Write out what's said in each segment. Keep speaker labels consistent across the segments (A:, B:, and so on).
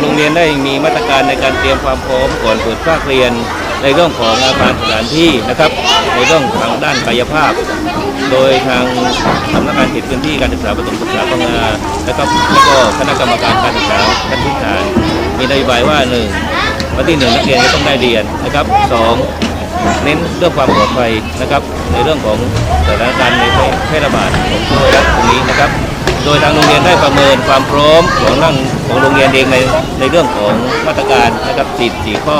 A: โรงเรียนได้มีมาตรการในการเตรียมความพร้อมก่อนเปิดภาคเรียน ในเรื่องของอาคารสถานที่นะครับ ในเรื่องทางด้านกายภาพ โดยทางสำนักงานเขตพื้นที่การศึกษาประถมศึกษาพังงานะครับแล้วก็คณะกรรมการการศึกษาขั้นพื้นฐาน มีนโยบายว่าหนึ่งวันที่หนึ่งนักเรียนจะต้องได้เรียนนะครับสองเน้นเรื่องความปลอดภัยนะครับ ในเรื่องของสถานการณ์ในแพร่ระบาดของโรคตรงนี้นะครับ โดยทางโรงเรียนได้ประเมินความพร้อมของนั่งของโรงเรียนเองในในเรื่องของมาตรการนะครับสี่สี่ข้อ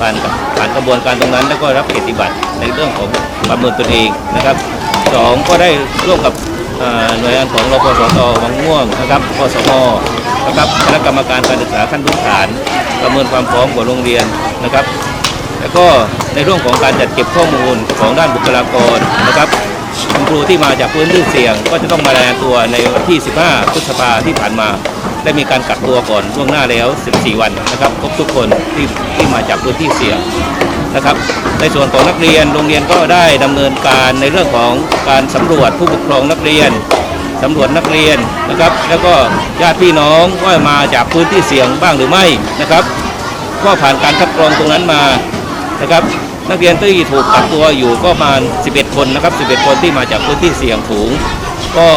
A: ผ่านผ่านกระบวนการตรงนั้น แล้วก็รับเกียรติบัตรในเรื่องของประเมินตนเองนะครับสองก็ได้ร่วมกับหน่วยงานของรพสตวังม่วงนะครับพสมนะครับคณะกรรมการการศึกษาขั้นพื้นฐาน ประเมินความพร้อมของโรงเรียนนะครับ แล้วก็ในเรื่องของการจัดเก็บข้อมูลของด้านบุคลากรนะครับ คุณครูที่มาจากพื้นที่เสี่ยง ก็จะต้องมารายงานตัวในวันที่ 15 พฤษภาที่ผ่านมา ได้มีการกักตัวก่อนล่วงหน้าแล้ว 14 วันนะครับครบทุกคนที่ที่มาจากพื้นที่เสี่ยงนะครับ ในส่วนของนักเรียนโรงเรียนก็ได้ดำเนินการในเรื่องของการสำรวจผู้ปกครองนักเรียนสำรวจนักเรียนนะครับ แล้วก็ญาติพี่น้องว่ามาจากพื้นที่เสี่ยงบ้างหรือไม่นะครับ ก็ผ่านการคัดกรองตรงนั้นมา นะครับนักเรียนที่ถูกกักตัวอยู่ก็ประมาณ 11 คนนะครับ 11 คนที่มาจากพื้นที่เสี่ยงสูง ก็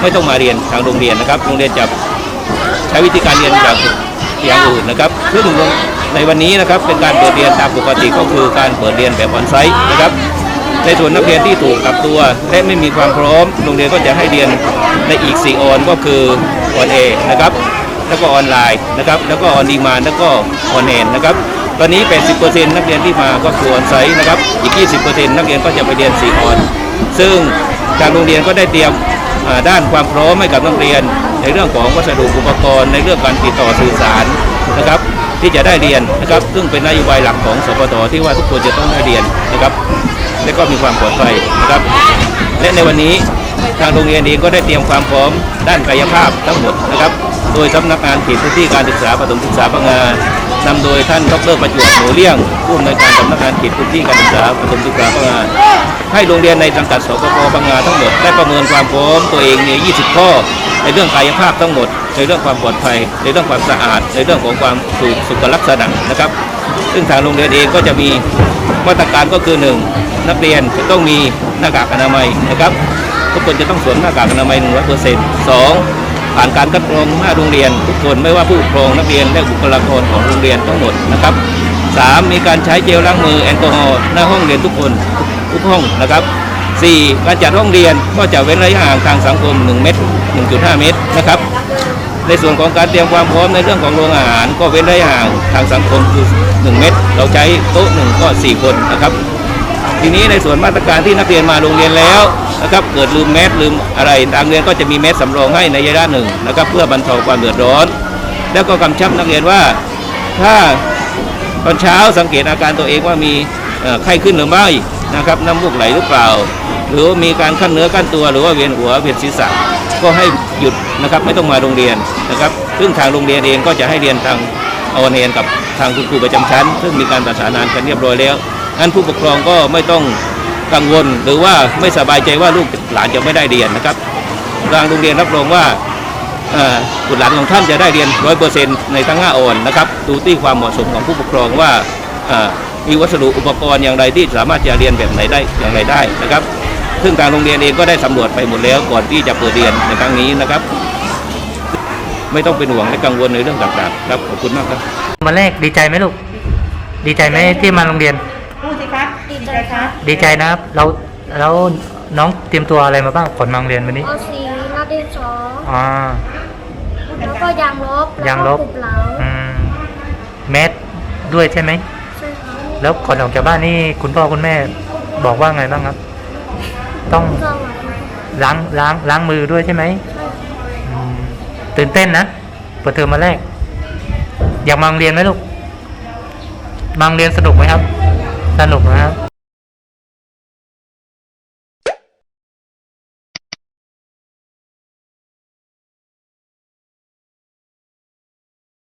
A: ไม่ต้องมาเรียนทางโรงเรียนนะครับ โรงเรียนจะใช้วิธีการเรียนแบบอย่างอื่นนะครับซึ่งในวันนี้นะครับเป็นการเปิดเรียนตามปกติก็คือการเปิดเรียนแบบออนไซต์นะครับ ในส่วนนักเรียนที่ถูกกักตัว และไม่มีความพร้อม โรงเรียนก็จะให้เรียนในอีก 4 ออนก็คือออนเอนะครับ แล้วก็ออนไลน์นะครับ แล้วก็ออนดีมานแล้วก็ออนแอนนะครับ ตอนนี้ 80%นักเรียนที่มาก็คือออนไซต์นะครับ อีก 20%นักเรียนก็จะไปเรียน4ออน ซึ่งทางโรงเรียนก็ได้เตรียมด้านความพร้อมให้กับนักเรียน ในเรื่องของวัสดุอุปกรณ์ ในเรื่องการติดต่อสื่อสารนะครับที่จะได้เรียนนะครับ ซึ่งเป็นนโยบายหลักของสปทที่ว่าทุกคนจะต้องได้เรียนนะครับ และก็มีความปลอดภัยนะครับ และในวันนี้ทางโรงเรียนเองก็ได้เตรียมความพร้อมด้านกายภาพทั้งหมดนะครับ โดยสำนักงานเขตพื้นที่การศึกษาประถมศึกษาพังงา นำโดยท่านดรประจวบหนูเลี่ยงผู้อำนวยการสำนักงานเขตพื้นที่การศึกษาประถมศึกษาพังงาให้โรงเรียนในสังกัดสปปพังงาทั้งหมดได้ประเมินความพร้อมตัวเองเนี่ย20 ข้อ ในเรื่องกายภาพทั้งหมด ในเรื่องความปลอดภัย ในเรื่องความสะอาด ในเรื่องของความสุขสุขลักษณะนะครับ ซึ่งทางโรงเรียนเองก็จะมีมาตรการก็คือหนึ่งนักเรียนจะต้องมีหน้ากากอนามัยนะครับทุกคนจะต้องสวมหน้ากากอนามัย100%เปอร์เซ็นต์สอง ผ่านการคัดกรองหน้าโรงเรียนทุกคนไม่ว่าผู้ปกครองนักเรียนและบุคลากรของโรงเรียนทั้งหมดนะครับสามมีการใช้เจลล้างมือแอลกอฮอล์หน้าห้องเรียนทุกคนทุกห้องนะครับสี่การจัดห้องเรียนก็จะเว้นระยะห่างทางสังคม 1 เมตร 1.5 เมตรนะครับ ในส่วนของการเตรียมความพร้อมในเรื่องของโรงอาหาร ก็เว้นระยะห่างทางสังคมคือ 1 เมตร เราใช้โต๊ะหนึ่งก็ 4 คนนะครับ ทีนี้ในส่วนมาตรการที่นักเรียนมาโรงเรียนแล้วนะครับเกิดลืมแมสลืมอะไรทางเรียนก็จะมีแมสสำรองให้ในระยะหนึ่งนะครับเพื่อบรรเทาความเดือดร้อน แล้วก็กำชับนักเรียนว่าถ้าตอนเช้าสังเกตอาการตัวเองว่ามีไข้ขึ้นหรือไม่นะครับน้ำมูกไหลหรือเปล่า หรือว่ามีการขั้นเนื้อขั้นตัวหรือว่าเวียนหัวเวียนศีรษะก็ให้หยุดนะครับไม่ต้องมาโรงเรียนนะครับซึ่งทางโรงเรียนเองก็จะให้เรียนทางออนไลน์กับทางคุณครูประจำชั้น ซึ่งมีการประสานงานกันเรียบร้อยแล้ว นั้นผู้ปกครองก็ไม่ต้องกังวล หรือว่าไม่สบายใจว่าลูกหลานจะไม่ได้เรียนนะครับทางโรงเรียนรับรองว่าบุตรหลานของท่านจะได้เรียนร้อยเปอร์เซ็นต์ในทั้งห้าออนนะครับ ดูที่ความเหมาะสมของผู้ปกครองว่ามีวัสดุอุปกรณ์อย่างไรที่สามารถจะเรียนแบบไหนได้อย่างไรได้นะครับ ซึ่งทางโรงเรียนเองก็ได้สำรวจไปหมดแล้วก่อนที่จะเปิดเรียนในครั้งนี้นะครับ ไม่ต้องเป็นห่วงและกังวลในเรื่องต่างๆ ครับขอบคุณมากครับ
B: วันแรกดีใจไหมลูก ดีใจไหมที่มาโรงเรียน
C: ครับดีใจครับ
B: ดีใจนะครับ เราแล้วน้องเตรียมตัวอะไรมาบ้างก่อนมาโรงเรียนวันนี้
D: เอาสีหน้าดินสอ
B: อ่า
D: แล้วก็ยางลบ
B: ยางลบ
D: แล้วก็กรุบเหลา
B: อืมแมสด้วยใช่ไหม
D: ใช่ครับ
B: แล้วก่อนออกจากบ้านนี่คุณพ่อคุณแม่บอกว่าไงบ้างครับ ต้อง
D: สวัสดีครับ
B: ล้างล้างล้างมือด้วยใช่ไหม
D: ใช่
B: อืมตื่นเต้นนะเปิดเทอมมาแรก อยากมาโรงเรียนไหมลูกมาโรงเรียนสนุกไหมครับ สนุกนะครับ